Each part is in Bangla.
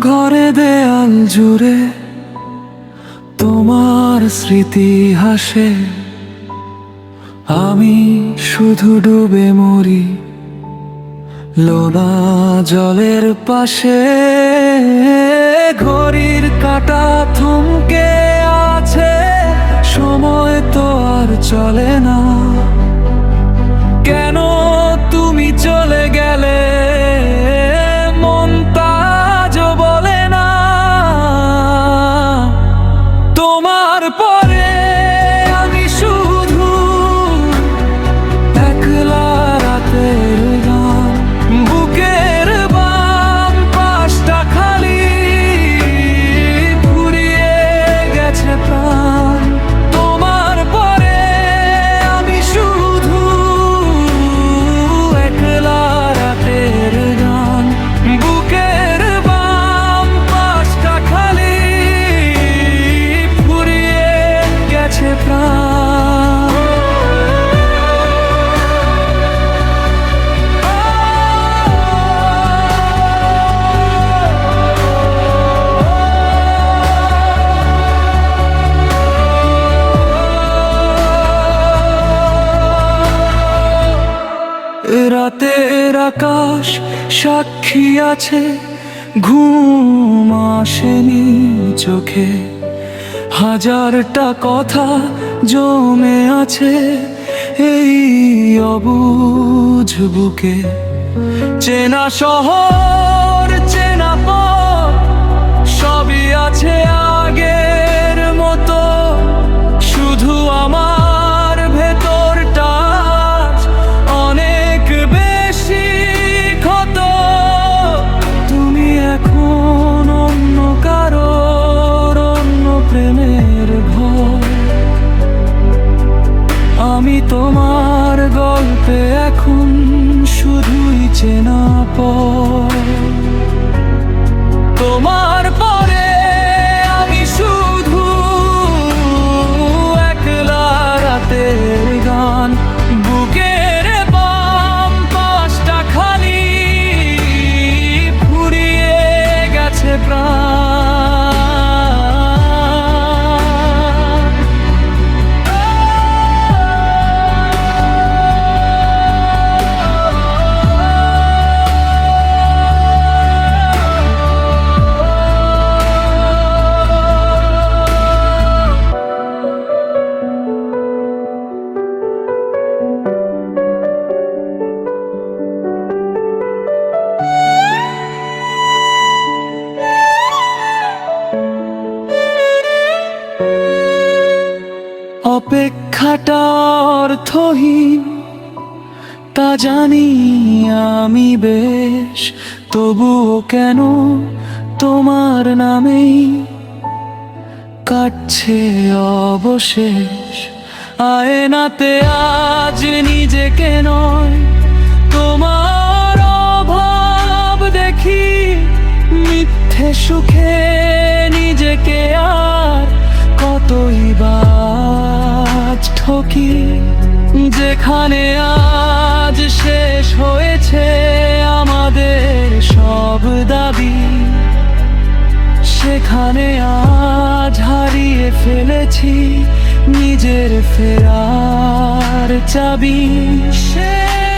ঘরে দেয়াল জুড়ে তোমার স্মৃতি হাসে। আমি শুধু ডুবে মরি লোনা জলের পাশে। ঘড়ির কাটা থমকে আছে, সময় তো আর চলে না। রাতের আকাশ সাক্ষী আছে, ঘুম আসেনি চোখে। হাজারটা কথা জমে আছে এই অবুঝ বুকে। চেনা শহর, চেনা পথ, সবই আছে আগের চেনা পর অপেক্ষাটা অর্থহীন, তা জানি আমি বেশ, তবুও কেন তোমার নামেই কাটছে অবশেষ? আয়নাতে আজ নিজেকে নয়, তোমার অভাব দেখি মিথ্যে সুখে ঠকি যেখানে আজ শেষ হয়েছে আমাদের সব দাবি? সেখানে আজ হারিয়ে ফেলেছি নিজের ফেরার চাবি। শেষ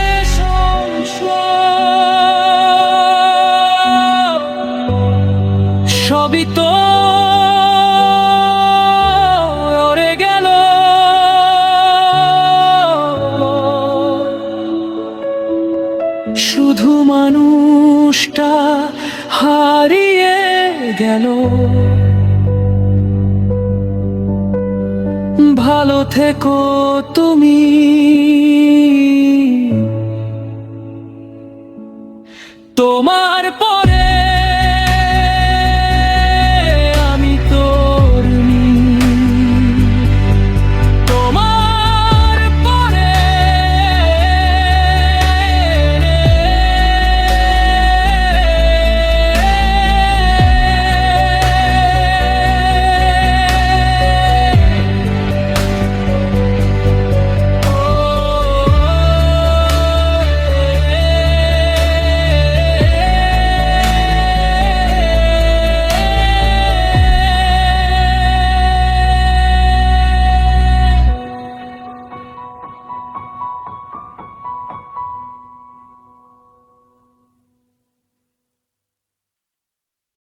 শুধু মানুষটা হারিয়ে গেল। ভালো থেকো তুমি। তোমার